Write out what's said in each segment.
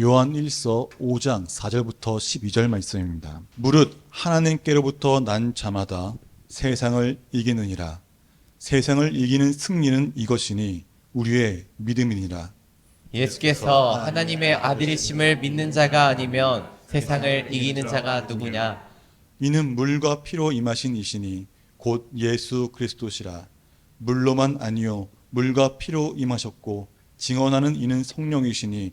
요한 1서 5장 4절부터 12절 말씀입니다. 무릇 하나님께로부터 난 자마다 세상을 이기느니라. 세상을 이기는 승리는 이것이니 우리의 믿음이니라. 예수께서 하나님의 아들이심을 믿는 자가 아니면 세상을 이기는 자가 누구냐? 이는 물과 피로 임하신 이시니 곧 예수 그리스도시라. 물로만 아니요 물과 피로 임하셨고 증언하는 이는 성령이시니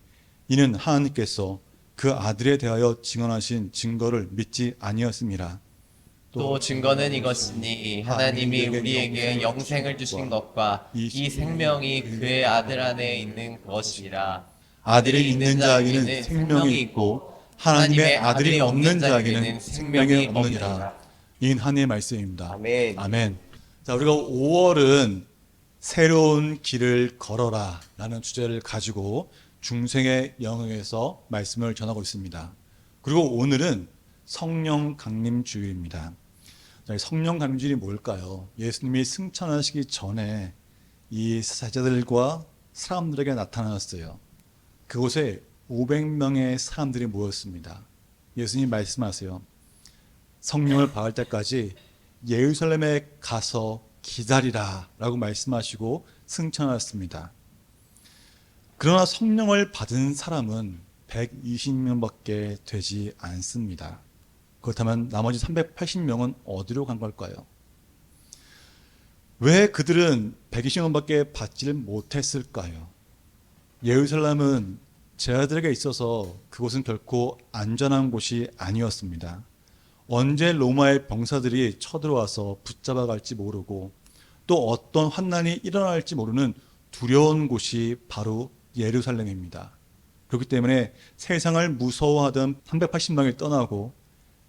이는 하나님께서 그 아들에 대하여 증언하신 증거를 믿지 아니었음이라. 또 증거는 이것이니 하나님이 우리에게 영생을 주신 것과 이 생명이 그의 아들 안에 있는 것이라. 아들이 있는 자에게는 생명이 있고 하나님의 아들이 없는 자에게는 생명이 없느니라. 이는 하나님의 말씀입니다. 아멘. 아멘. 자, 우리가 5월은 새로운 길을 걸어라 라는 주제를 가지고 중생의 영역에서 말씀을 전하고 있습니다. 그리고 오늘은 성령 강림 주일입니다. 성령 강림 주일이 뭘까요? 예수님이 승천하시기 전에 이 사자들과 사람들에게 나타났어요. 그곳에 500명의 사람들이 모였습니다. 예수님 말씀하세요. 성령을 받을 때까지 예루살렘에 가서 기다리라 라고 말씀하시고 승천하셨습니다. 그러나 성령을 받은 사람은 120명밖에 되지 않습니다. 그렇다면 나머지 380명은 어디로 간 걸까요? 왜 그들은 120명밖에 받지를 못했을까요? 예루살렘은 제자들에게 있어서 그곳은 결코 안전한 곳이 아니었습니다. 언제 로마의 병사들이 쳐들어와서 붙잡아 갈지 모르고 또 어떤 환난이 일어날지 모르는 두려운 곳이 바로 예루살렘입니다. 그렇기 때문에 세상을 무서워하던 380명이 떠나고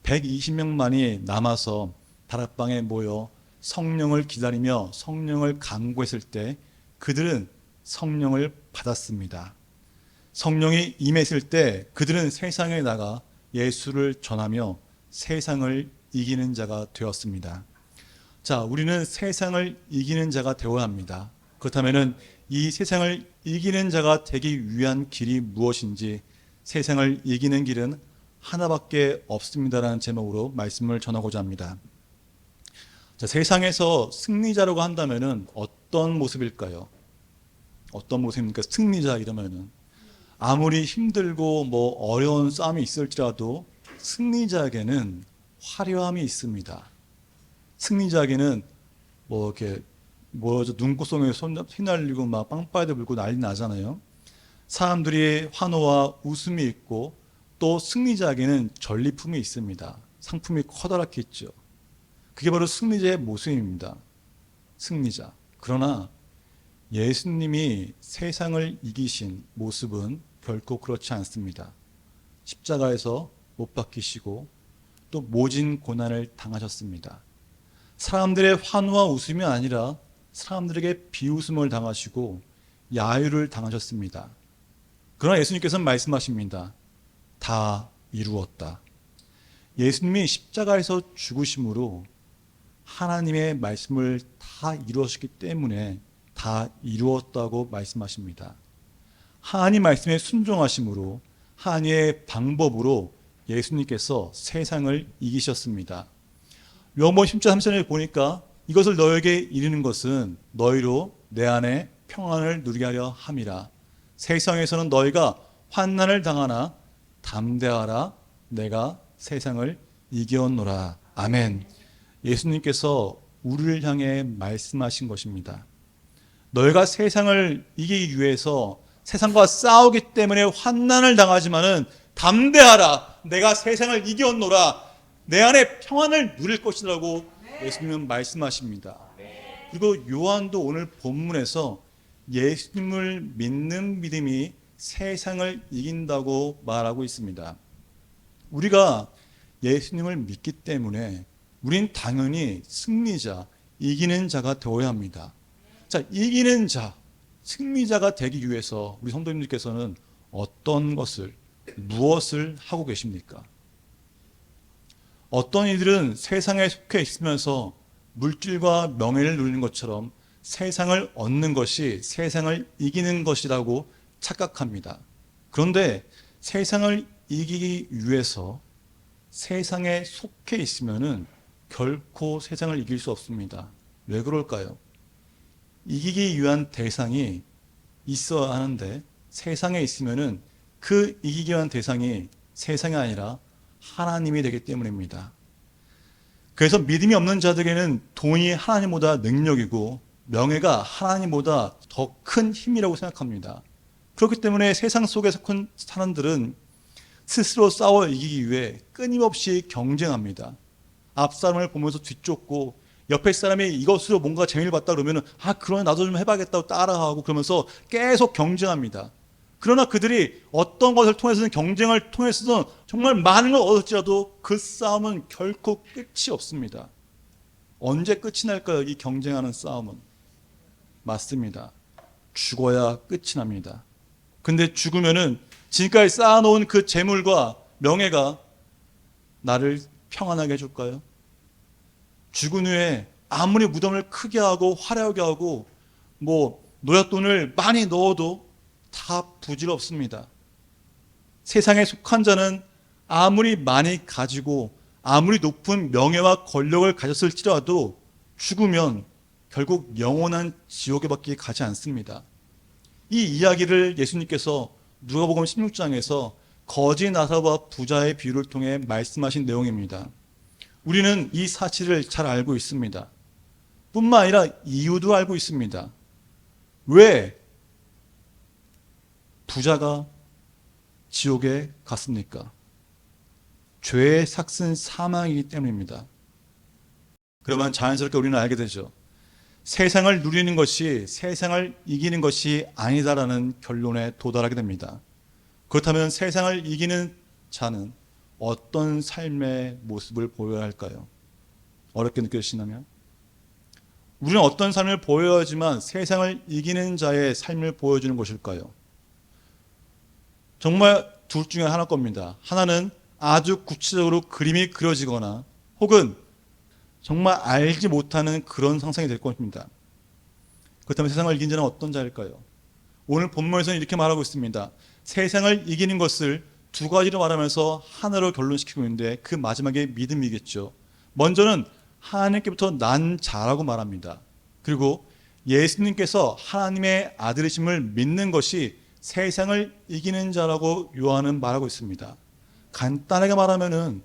120명만이 남아서 다락방에 모여 성령을 기다리며 성령을 간구했을 때 그들은 성령을 받았습니다. 성령이 임했을 때 그들은 세상에 나가 예수를 전하며 세상을 이기는 자가 되었습니다. 자, 우리는 세상을 이기는 자가 되어야 합니다. 그렇다면은 이 세상을 이기는 자가 되기 위한 길이 무엇인지 세상을 이기는 길은 하나밖에 없습니다라는 제목으로 말씀을 전하고자 합니다. 자, 세상에서 승리자라고 한다면은 어떤 모습일까요? 어떤 모습입니까? 승리자 이러면은 아무리 힘들고 뭐 어려운 싸움이 있을지라도 승리자에게는 화려함이 있습니다. 승리자에게는 뭐 이렇게 뭐죠 눈꽃송이에 손 휘날리고 막 빵빠이도 불고 난리 나잖아요. 사람들이 환호와 웃음이 있고 또 승리자에게는 전리품이 있습니다. 상품이 커다랗게 있죠. 그게 바로 승리자의 모습입니다. 승리자. 그러나 예수님이 세상을 이기신 모습은 결코 그렇지 않습니다. 십자가에서 못 박히시고 또 모진 고난을 당하셨습니다. 사람들의 환호와 웃음이 아니라 사람들에게 비웃음을 당하시고 야유를 당하셨습니다. 그러나 예수님께서는 말씀하십니다. 다 이루었다. 예수님이 십자가에서 죽으심으로 하나님의 말씀을 다 이루었기 때문에 다 이루었다고 말씀하십니다. 하나님 말씀에 순종하심으로 하나님의 방법으로 예수님께서 세상을 이기셨습니다. 요한복음 10장 3절에 보니까 이것을 너에게 이르는 것은 너희로 내 안에 평안을 누리게 하려 함이라. 세상에서는 너희가 환난을 당하나 담대하라 내가 세상을 이겨노라. 아멘. 예수님께서 우리를 향해 말씀하신 것입니다. 너희가 세상을 이기기 위해서 세상과 싸우기 때문에 환난을 당하지만은 담대하라. 내가 세상을 이겨노라. 내 안에 평안을 누릴 것이라고 예수님은 말씀하십니다. 그리고 요한도 오늘 본문에서 예수님을 믿는 믿음이 세상을 이긴다고 말하고 있습니다. 우리가 예수님을 믿기 때문에 우린 당연히 승리자, 이기는 자가 되어야 합니다. 자, 이기는 자, 승리자가 되기 위해서 우리 성도님들께서는 어떤 것을, 무엇을 하고 계십니까? 어떤 이들은 세상에 속해 있으면서 물질과 명예를 누리는 것처럼 세상을 얻는 것이 세상을 이기는 것이라고 착각합니다. 그런데 세상을 이기기 위해서 세상에 속해 있으면은 결코 세상을 이길 수 없습니다. 왜 그럴까요? 이기기 위한 대상이 있어야 하는데 세상에 있으면은 그 이기기 위한 대상이 세상이 아니라 하나님이 되기 때문입니다. 그래서 믿음이 없는 자들에게는 돈이 하나님보다 능력이고 명예가 하나님보다 더 큰 힘이라고 생각합니다. 그렇기 때문에 세상 속에 속한 사람들은 스스로 싸워 이기기 위해 끊임없이 경쟁합니다. 앞 사람을 보면서 뒤쫓고 옆에 사람이 이것으로 뭔가 재미를 봤다 그러면은 아 그러면 나도 좀 해봐야겠다고 따라하고 그러면서 계속 경쟁합니다. 그러나 그들이 어떤 것을 통해서는 경쟁을 통해서는 정말 많은 걸 얻을지라도 그 싸움은 결코 끝이 없습니다. 언제 끝이 날까요? 이 경쟁하는 싸움은 맞습니다. 죽어야 끝이 납니다. 근데 죽으면은 지금까지 쌓아놓은 그 재물과 명예가 나를 평안하게 해줄까요? 죽은 후에 아무리 무덤을 크게 하고 화려하게 하고 뭐 노약돈을 많이 넣어도 다 부질없습니다. 세상에 속한 자는 아무리 많이 가지고 아무리 높은 명예와 권력을 가졌을지라도 죽으면 결국 영원한 지옥에밖에 가지 않습니다. 이 이야기를 예수님께서 누가복음 16장에서 거지 나사와 부자의 비유를 통해 말씀하신 내용입니다. 우리는 이 사실을 잘 알고 있습니다. 뿐만 아니라 이유도 알고 있습니다. 왜 부자가 지옥에 갔습니까? 죄의 삭슨 사망이기 때문입니다. 그러면 자연스럽게 우리는 알게 되죠. 세상을 누리는 것이 세상을 이기는 것이 아니다라는 결론에 도달하게 됩니다. 그렇다면 세상을 이기는 자는 어떤 삶의 모습을 보여야 할까요? 어렵게 느껴지시나요? 우리는 어떤 삶을 보여야지만 세상을 이기는 자의 삶을 보여주는 것일까요? 정말 둘 중에 하나 겁니다. 하나는 아주 구체적으로 그림이 그려지거나 혹은 정말 알지 못하는 그런 상상이 될 것입니다. 그렇다면 세상을 이긴 자는 어떤 자일까요? 오늘 본문에서는 이렇게 말하고 있습니다. 세상을 이기는 것을 두 가지로 말하면서 하나로 결론시키고 있는데 그 마지막에 믿음이겠죠. 먼저는 하나님께부터 난 자라고 말합니다. 그리고 예수님께서 하나님의 아들이심을 믿는 것이 세상을 이기는 자라고 요한은 말하고 있습니다. 간단하게 말하면은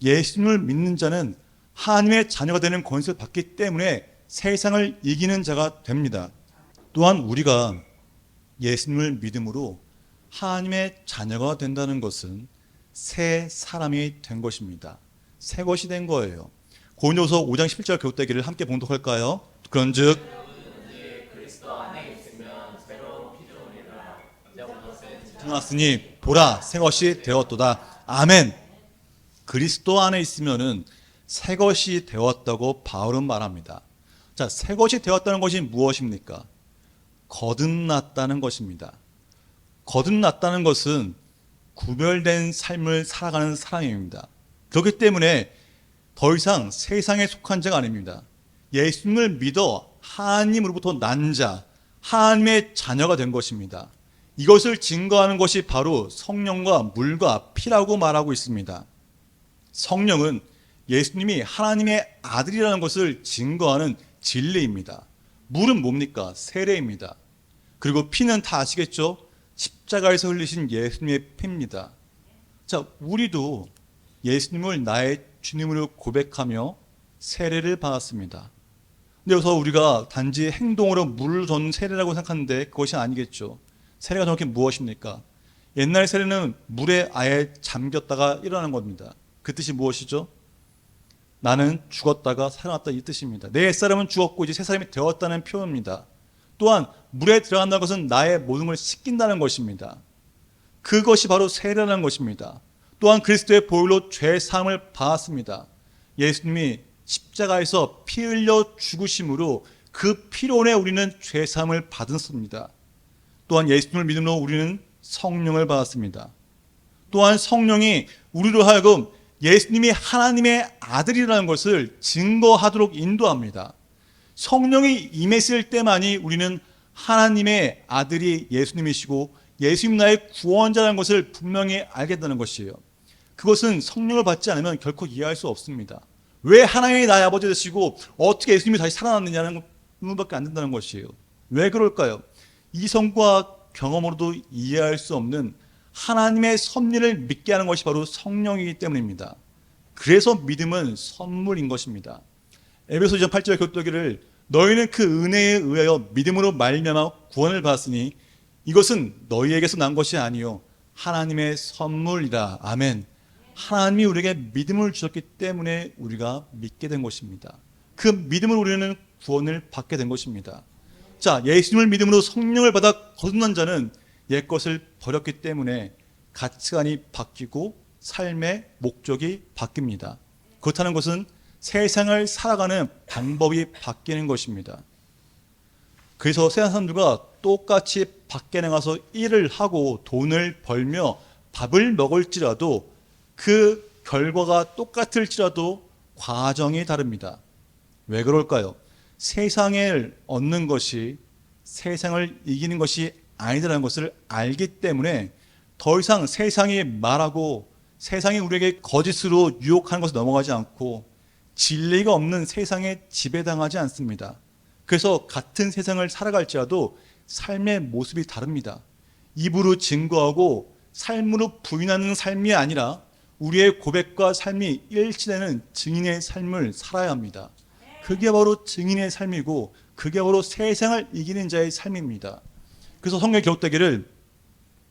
예수님을 믿는 자는 하나님의 자녀가 되는 권세를 받기 때문에 세상을 이기는 자가 됩니다. 또한 우리가 예수님을 믿음으로 하나님의 자녀가 된다는 것은 새 사람이 된 것입니다. 새 것이 된 거예요. 고린도서 5장 17절 교대기를 함께 봉독할까요? 그런즉 태어났으니 보라 새 것이 되었도다. 아멘. 그리스도 안에 있으면은 새 것이 되었다고 바울은 말합니다. 자, 새 것이 되었다는 것이 무엇입니까? 거듭났다는 것입니다. 거듭났다는 것은 구별된 삶을 살아가는 사람입니다. 그렇기 때문에 더 이상 세상에 속한 자가 아닙니다. 예수님을 믿어 하나님으로부터 난 자, 하나님의 자녀가 된 것입니다. 이것을 증거하는 것이 바로 성령과 물과 피라고 말하고 있습니다. 성령은 예수님이 하나님의 아들이라는 것을 증거하는 진리입니다. 물은 뭡니까? 세례입니다. 그리고 피는 다 아시겠죠? 십자가에서 흘리신 예수님의 피입니다. 자, 우리도 예수님을 나의 주님으로 고백하며 세례를 받았습니다. 근데 여기서 우리가 단지 행동으로 물을 전 세례라고 생각하는데 그것이 아니겠죠. 세례가 정확히 무엇입니까? 옛날 세례는 물에 아예 잠겼다가 일어나는 겁니다. 그 뜻이 무엇이죠? 나는 죽었다가 살아났다 이 뜻입니다. 내 옛사람은 죽었고 이제 새 사람이 되었다는 표현입니다. 또한 물에 들어간다는 것은 나의 모든 걸 씻긴다는 것입니다. 그것이 바로 세례라는 것입니다. 또한 그리스도의 보혈로 죄 사함을 받았습니다. 예수님이 십자가에서 피 흘려 죽으심으로 그 피로 인해 우리는 죄 사함을 받았습니다. 또한 예수님을 믿음으로 우리는 성령을 받았습니다. 또한 성령이 우리로 하여금 예수님이 하나님의 아들이라는 것을 증거하도록 인도합니다. 성령이 임했을 때만이 우리는 하나님의 아들이 예수님이시고 예수님 나의 구원자라는 것을 분명히 알겠다는 것이에요. 그것은 성령을 받지 않으면 결코 이해할 수 없습니다. 왜 하나님이 나의 아버지 되시고 어떻게 예수님이 다시 살아났느냐는 의문밖에 안 된다는 것이에요. 왜 그럴까요? 이성과 경험으로도 이해할 수 없는 하나님의 섭리를 믿게 하는 것이 바로 성령이기 때문입니다. 그래서 믿음은 선물인 것입니다. 에베소 2장 8절 교도기를 너희는 그 은혜에 의하여 믿음으로 말미암아 구원을 받았으니 이것은 너희에게서 난 것이 아니요 하나님의 선물이라 아멘. 하나님이 우리에게 믿음을 주셨기 때문에 우리가 믿게 된 것입니다. 그 믿음으로 우리는 구원을 받게 된 것입니다. 자, 예수님을 믿음으로 성령을 받아 거듭난 자는 옛 것을 버렸기 때문에 가치관이 바뀌고 삶의 목적이 바뀝니다. 그렇다는 것은 세상을 살아가는 방법이 바뀌는 것입니다. 그래서 세상 사람들과 똑같이 밖에 나가서 일을 하고 돈을 벌며 밥을 먹을지라도 그 결과가 똑같을지라도 과정이 다릅니다. 왜 그럴까요? 세상을 얻는 것이 세상을 이기는 것이 아니다라는 것을 알기 때문에 더 이상 세상이 말하고 세상이 우리에게 거짓으로 유혹하는 것을 넘어가지 않고 진리가 없는 세상에 지배당하지 않습니다. 그래서 같은 세상을 살아갈지라도 삶의 모습이 다릅니다. 입으로 증거하고 삶으로 부인하는 삶이 아니라 우리의 고백과 삶이 일치되는 증인의 삶을 살아야 합니다. 그게 바로 증인의 삶이고 그게 바로 세상을 이기는 자의 삶입니다. 그래서 성경 기록되기를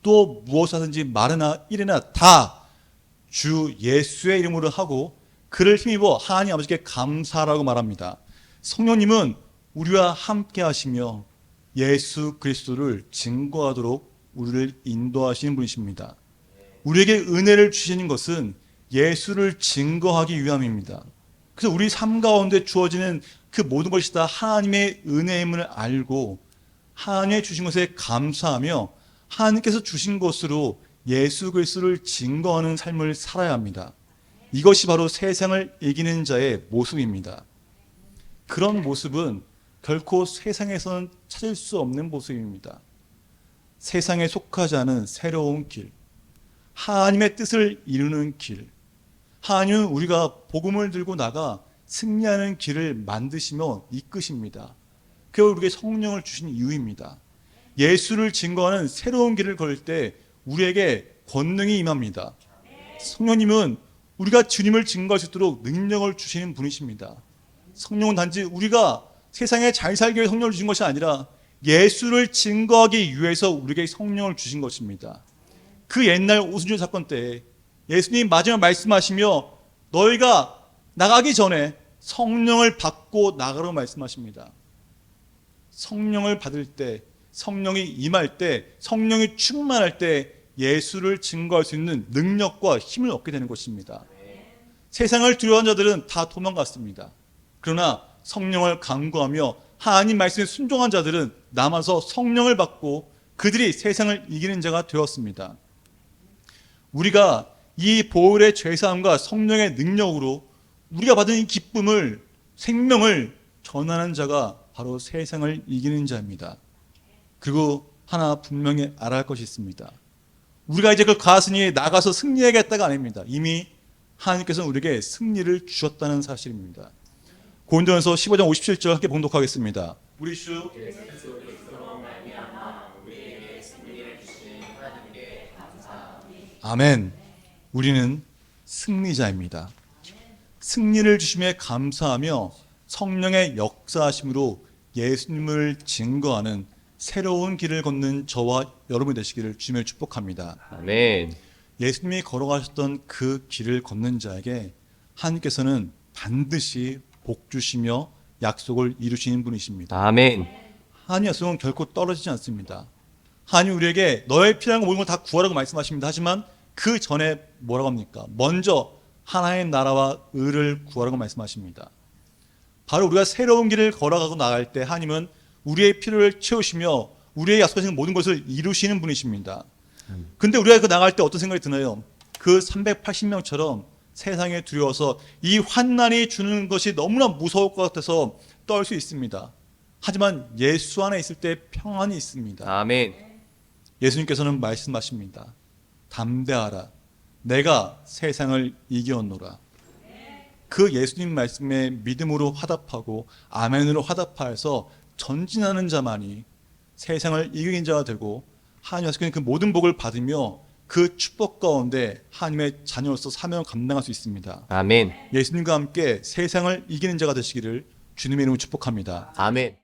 또 무엇하든지 말이나 일이나 다 주 예수의 이름으로 하고 그를 힘입어 하나님 아버지께 감사라고 말합니다. 성령님은 우리와 함께 하시며 예수 그리스도를 증거하도록 우리를 인도하시는 분이십니다. 우리에게 은혜를 주시는 것은 예수를 증거하기 위함입니다. 그래서 우리 삶 가운데 주어지는 그 모든 것이 다 하나님의 은혜임을 알고 하나님의 주신 것에 감사하며 하나님께서 주신 것으로 예수 그리스도를 증거하는 삶을 살아야 합니다. 이것이 바로 세상을 이기는 자의 모습입니다. 그런 모습은 결코 세상에서는 찾을 수 없는 모습입니다. 세상에 속하지 않은 새로운 길, 하나님의 뜻을 이루는 길, 하나님은 우리가 복음을 들고 나가 승리하는 길을 만드시며 이끄십니다. 그게 우리에게 성령을 주신 이유입니다. 예수를 증거하는 새로운 길을 걸을 때 우리에게 권능이 임합니다. 성령님은 우리가 주님을 증거할 수 있도록 능력을 주시는 분이십니다. 성령은 단지 우리가 세상에 잘 살기 위해 성령을 주신 것이 아니라 예수를 증거하기 위해서 우리에게 성령을 주신 것입니다. 그 옛날 오순절 사건 때 예수님 마지막 말씀하시며 너희가 나가기 전에 성령을 받고 나가라고 말씀하십니다. 성령을 받을 때, 성령이 임할 때, 성령이 충만할 때 예수를 증거할 수 있는 능력과 힘을 얻게 되는 것입니다. 세상을 두려워하는 자들은 다 도망갔습니다. 그러나 성령을 강구하며 하나님 말씀에 순종한 자들은 남아서 성령을 받고 그들이 세상을 이기는 자가 되었습니다. 우리가 이 보혈의 죄사함과 성령의 능력으로 우리가 받은 이 기쁨을 생명을 전하는 자가 바로 세상을 이기는 자입니다. 그리고 하나 분명히 알아야 할 것이 있습니다. 우리가 이제 그 가슴이 나가서 승리하겠다가 아닙니다. 이미 하나님께서는 우리에게 승리를 주셨다는 사실입니다. 고린도전서 15장 57절 함께 봉독하겠습니다. 우리 주 아멘. 우리는 승리자입니다. 승리를 주심에 감사하며 성령의 역사하심으로 예수님을 증거하는 새로운 길을 걷는 저와 여러분이 되시기를 주님을 축복합니다. 아멘. 예수님이 걸어가셨던 그 길을 걷는 자에게 하나님께서는 반드시 복 주시며 약속을 이루시는 분이십니다. 아멘. 하나님 약속은 결코 떨어지지 않습니다. 하나님 우리에게 너의 필요한 거 모든 걸 다 구하라고 말씀하십니다. 하지만 그 전에 뭐라고 합니까? 먼저 하나의 나라와 의를 구하라고 말씀하십니다. 바로 우리가 새로운 길을 걸어가고 나갈 때 하나님은 우리의 필요를 채우시며 우리의 약속하신 모든 것을 이루시는 분이십니다. 근데 우리가 그 나갈 때 어떤 생각이 드나요? 그 380명처럼 세상에 두려워서 이 환난이 주는 것이 너무나 무서울 것 같아서 떨 수 있습니다. 하지만 예수 안에 있을 때 평안이 있습니다. 아멘. 예수님께서는 말씀하십니다. 담대하라. 내가 세상을 이겨노라. 그 예수님 말씀에 믿음으로 화답하고 아멘으로 화답하여서 전진하는 자만이 세상을 이기는 자가 되고 하나님 약속하신 그 모든 복을 받으며 그 축복 가운데 하나님의 자녀로서 사명을 감당할 수 있습니다. 아멘. 예수님과 함께 세상을 이기는 자가 되시기를 주님의 이름으로 축복합니다. 아멘.